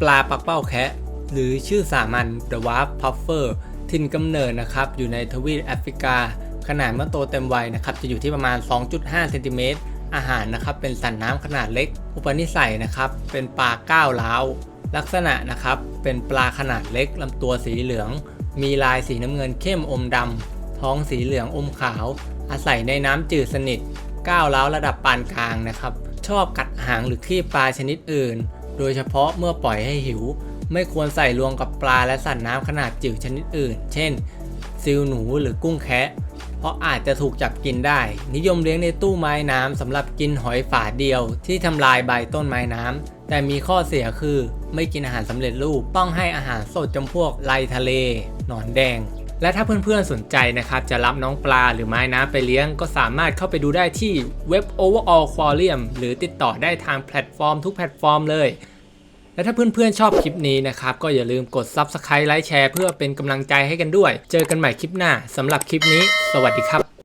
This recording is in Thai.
ปลาปักเป้าแคะหรือชื่อสามัญ The Warp Puffer ถิ่นกำเนิดนะครับ อยู่ในทวีปแอฟริกา ขนาดเมื่อโตเต็มวัยนะครับ จะอยู่ที่ประมาณ 2.5เซนติเมตรอาหารนะครับ เป็นสัตว์น้ำขนาดเล็ก อุปนิสัยนะครับ เป็นปลาก้าวร้าว ลักษณะนะครับ เป็นปลาขนาดเล็กลำตัวสีเหลือง มีลายสีน้ำเงินเข้มอมดำ ท้องสีเหลืองอมขาว อาศัยในน้ำจืดสนิท ก้าวร้าวระดับปานกลางนะครับ ชอบกัดหางหรือขี้ปลาชนิดอื่น โดยเฉพาะเมื่อปล่อยให้หิว ไม่ควรใส่รวมกับปลาและสัตว์น้ำขนาดจิ๋วชนิดอื่น เช่นซิลหนูหรือกุ้งแคะเพราะอาจจะถูกจับกินได้ นิยมเลี้ยงในตู้ไม้น้ำสำหรับกินหอยฝาเดียว ที่ทำลายใบต้นไม้น้ำ แต่มีข้อเสียคือ ไม่กินอาหารสำเร็จรูป ต้องให้อาหารสดจำพวกไลทะเล หนอนแดง และถ้าเพื่อนๆสนใจนะครับจะรับน้องปลาหรือไม้น้ำไปเลี้ยง ก็สามารถเข้าไปดูได้ที่เว็บ Overall Aquarium หรือติดต่อได้ทางแพลตฟอร์มทุกแพลตฟอร์มเลย และถ้าเพื่อนๆชอบคลิปนี้นะครับ ก็อย่าลืมกด Subscribe ไลค์แชร์เพื่อเป็นกำลังใจให้กันด้วย เจอกันใหม่คลิปหน้าสำหรับคลิปนี้ สวัสดีครับ